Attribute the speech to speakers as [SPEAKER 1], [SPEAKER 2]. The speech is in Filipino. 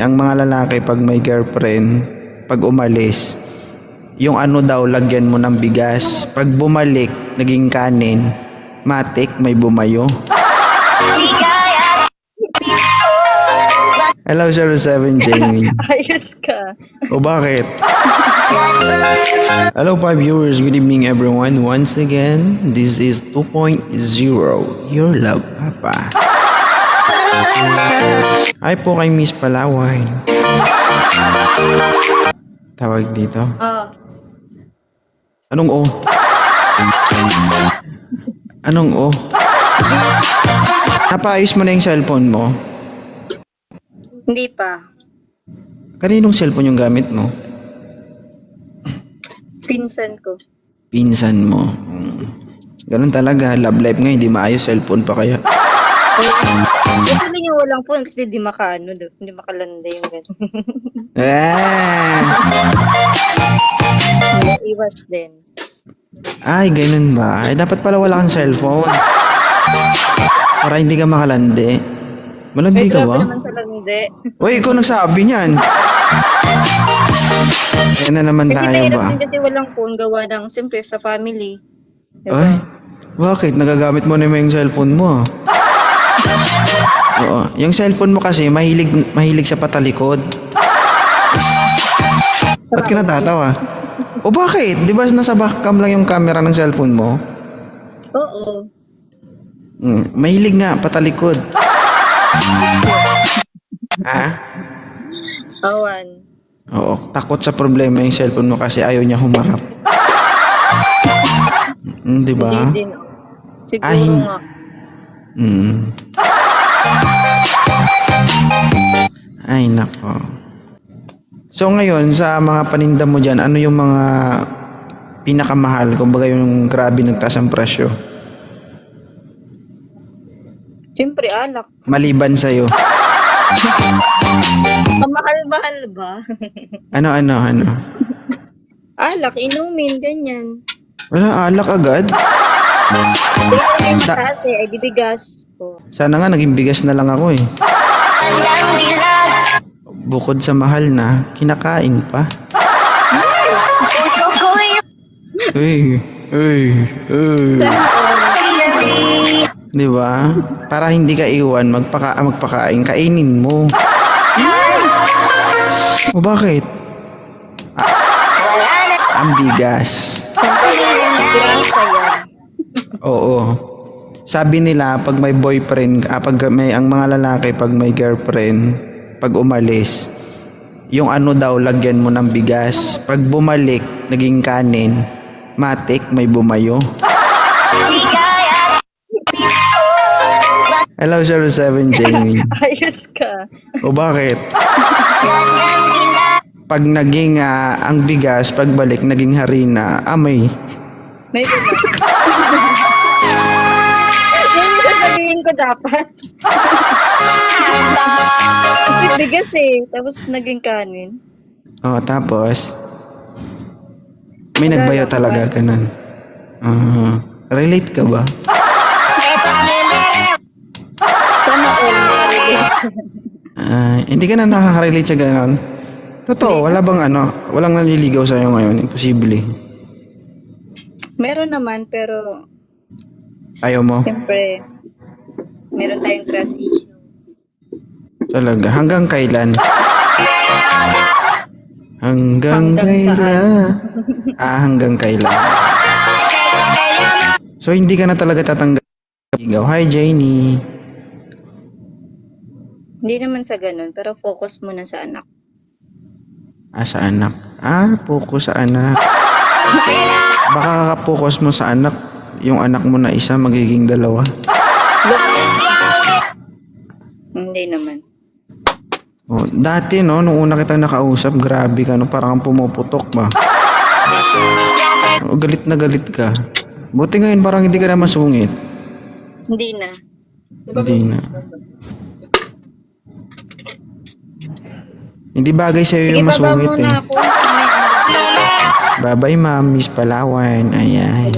[SPEAKER 1] ang mga lalaki pag may girlfriend, pag umalis, yung ano daw, lagyan mo ng bigas. Pag bumalik, naging kanin, matik, may bumayo. Hello, 07 Jamie.
[SPEAKER 2] Ayos ka.
[SPEAKER 1] O bakit? Hello, five viewers. Good evening, everyone. Once again, this is 2.0, Your Love Papa. Hi po kay Miss Palawan. Tawag dito.
[SPEAKER 2] Oh,
[SPEAKER 1] Anong O? Anong O? Napaayos mo na yung cellphone mo?
[SPEAKER 2] hindi pa.
[SPEAKER 1] Kaninong cellphone yung gamit mo?
[SPEAKER 2] Pinsan ko.
[SPEAKER 1] Pinsan mo. Ganun talaga. Love life nga, hindi maayos cellphone pa kaya.
[SPEAKER 2] Ito lang phone kasi di makaano, hindi makalanda yung gano'n.
[SPEAKER 1] Ah!
[SPEAKER 2] Iwas din.
[SPEAKER 1] Ay, ganun ba? Ay, dapat pala wala kang cellphone. Para hindi ka makalandi. Malandi
[SPEAKER 2] Ay,
[SPEAKER 1] ka
[SPEAKER 2] grabe
[SPEAKER 1] ba?
[SPEAKER 2] naman sa landi.
[SPEAKER 1] Uy, ikaw nagsabi niyan. Yan na naman
[SPEAKER 2] Kasi
[SPEAKER 1] tayo
[SPEAKER 2] mahirap
[SPEAKER 1] ba?
[SPEAKER 2] din kasi walang phone gawa ng, siyempre, sa family. Diba?
[SPEAKER 1] Ay, bakit? Nagagamit mo naman yung cellphone mo. ah. Oo. Yung cellphone mo kasi, mahilig, mahilig sa patalikod. Ba't ka natatawa? O bakit? Di ba nasa backcam lang yung camera ng cellphone mo?
[SPEAKER 2] Oo.
[SPEAKER 1] Hmm, mahilig nga, patalikod. ha?
[SPEAKER 2] Awan.
[SPEAKER 1] Oo, takot sa problema yung cellphone mo kasi ayaw niya humarap. Hmm, di ba?
[SPEAKER 2] Hindi din. Siguro
[SPEAKER 1] Ah, hin-
[SPEAKER 2] nga.
[SPEAKER 1] Hmm. Ay, nako. So ngayon, sa mga paninda mo dyan, ano yung mga pinakamahal? Kumbaga yung grabe nagtaas ang presyo.
[SPEAKER 2] Siyempre, alak.
[SPEAKER 1] Maliban sa'yo.
[SPEAKER 2] Kamahal-mahal ba?
[SPEAKER 1] Ano, ano, ano?
[SPEAKER 2] alak, inumin, ganyan.
[SPEAKER 1] Wala, alak agad.
[SPEAKER 2] Inumin kasi, ay dibigas. Oh.
[SPEAKER 1] Sana nga naging bigas na lang ako eh. Bukod sa mahal na, kinakain pa. Uy, uy, uy. Di ba? Para hindi ka iwan, magpaka magpakain, kainin mo. O bakit? Ah, ang bigas. Oo. Sabi nila pag may boyfriend, ah, pag may ang mga lalaki pag may girlfriend, pag umalis, yung ano daw lagyan mo ng bigas. Pag bumalik, naging kanin, matik may bumayo. Hello, 07 Jamie.
[SPEAKER 2] Ayos ka.
[SPEAKER 1] O bakit? Pag naging ah, ang bigas, pagbalik naging harina, amay.
[SPEAKER 2] May ko dapat. Bigas eh. Tapos naging kanin.
[SPEAKER 1] Oh, tapos may nagbayo talaga ganun. Ah, relate ka ba?
[SPEAKER 2] Sana all makarelate.
[SPEAKER 1] Ah, hindi ka na nakaka-relate sa ganun. Totoo, wala bang ano, walang naliligaw sa ngayon, imposible.
[SPEAKER 2] Meron naman, pero
[SPEAKER 1] Ayaw mo?
[SPEAKER 2] siyempre, meron tayong trust issue.
[SPEAKER 1] Talaga, hanggang kailan? Hanggang,
[SPEAKER 2] Hanggang
[SPEAKER 1] kailan? ah, hanggang kailan? So, hindi ka na talaga tatanggap. Hi, Janie.
[SPEAKER 2] Hindi naman sa ganun, pero focus muna sa anak.
[SPEAKER 1] Ah, sa anak. Ah, focus sa anak. Baka kakapokus mo sa anak, yung anak mo na isa magiging dalawa.
[SPEAKER 2] Hindi naman.
[SPEAKER 1] Oh, dati no, nung una kitang nakausap, grabe ka no, parang pumuputok ba? Oh, galit na galit ka. Buti ngayon parang hindi ka na masungit.
[SPEAKER 2] Hindi na.
[SPEAKER 1] Hindi na. Hindi bagay sa'yo
[SPEAKER 2] Sige,
[SPEAKER 1] yung masungit eh. Bye-bye, ma'am. Miss Palawan. Ayan.